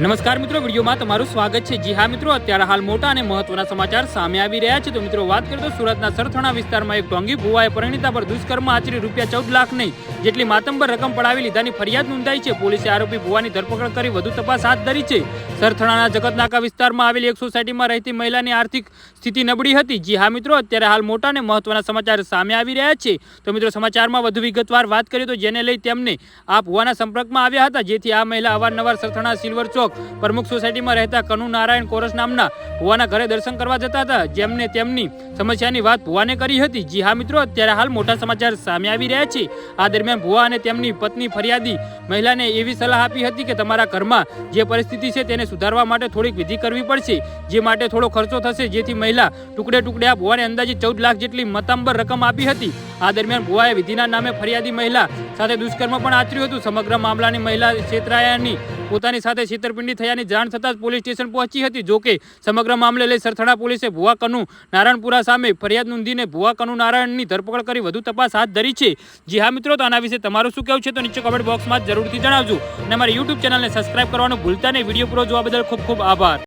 નમસ્કાર મિત્રો, વિડીયોમાં તમારું સ્વાગત છે. જી હા મિત્રો, અત્યારે હાલ મોટા અને મહત્વના સમાચાર સામે આવી રહ્યા છે. તો મિત્રો, વાત કરીએ તો સુરતના સરથાણા વિસ્તારમાં એક ઢોંગી ભુવાએ પરિણીતા પર દુષ્કર્મ આચરી રૂપિયા ચૌદ લાખ નહીં. જેટલી માતંબર રકમ પડાવી લીધાની ફરિયાદ નોંધાઈ છે. પોલીસે આરોપી ભુવાની ધરપકડ કરી વધુ તપાસ હાથ ધરી છે. સરથણાના જગતનાકા વિસ્તારમાં આવેલી એક સોસાયટીમાં રહેતી મહિલાની આર્થિક સ્થિતિ નબળી હતી, જી હા મિત્રો, અત્યારે હાલ મોટા અને મહત્વના સમાચાર સામે આવી રહ્યા છે. તો મિત્રો, સમાચારમાં વધુ વિગતવાર વાત કરીએ તો જેને લઈ તેમને આ ભુવાના સંપર્કમાં આવ્યા હતા, જેથી આ મહિલા અવારનવાર સરથણા સિલ્વર ચોક પ્રમુખ સોસાયટીમાં રહેતા કનુ નારાયણ કોરસ નામના ભુવાના ઘરે દર્શન કરવા જતા હતા. જેમને તેમની સમસ્યાની વાત ભુવાને કરી હતી. જી હા મિત્રો, અત્યારે હાલ મોટા સમાચાર સામે આવી રહ્યા છે. આ દરમિયાન ભુવા અને તેમની પત્ની ફરિયાદી મહિલાને એવી સલાહ આપી હતી કે તમારા ઘરમાં જે પરિસ્થિતિ છે તેને સુધારવા માટે થોડીક વિધિ કરવી પડશે, જે માટે થોડો ખર્ચો થશે, જેથી મહિલા ટુકડે ટુકડે આ ભુવાને અંદાજે ચૌદ લાખ જેટલી મતાંબર રકમ આપી હતી. આ દરમિયાન ભુવાએ વિધિના નામે ફરિયાદી મહિલા સાથે દુષ્કર્મ પણ આચર્યું હતું. સમગ્ર મામલાની મહિલા છેતરાયાની પોતાની સાથે છેતરપિંડી થયાની જાણ થતાં જ પોલીસ સ્ટેશન પહોંચી હતી. જોકે સમગ્ર મામલે લઈ સરથાણા પોલીસે ભુવા કનુ નારાયણપુરા સામે ફરિયાદ નોંધીને ભુવા કનુ નારાયણની ધરપકડ કરી વધુ તપાસ હાથ ધરી છે. જી હા મિત્રો, તો આના વિશે તમારું શું કહેવું છે તો નીચે કમેન્ટ બોક્સમાં જરૂરથી જણાવજો. અને અમારી યુટ્યુબ ચેનલને સબસ્ક્રાઇબ કરવાનું ભૂલતા નહીં. વીડિયો પૂરો જોવા બદલ ખૂબ ખૂબ આભાર.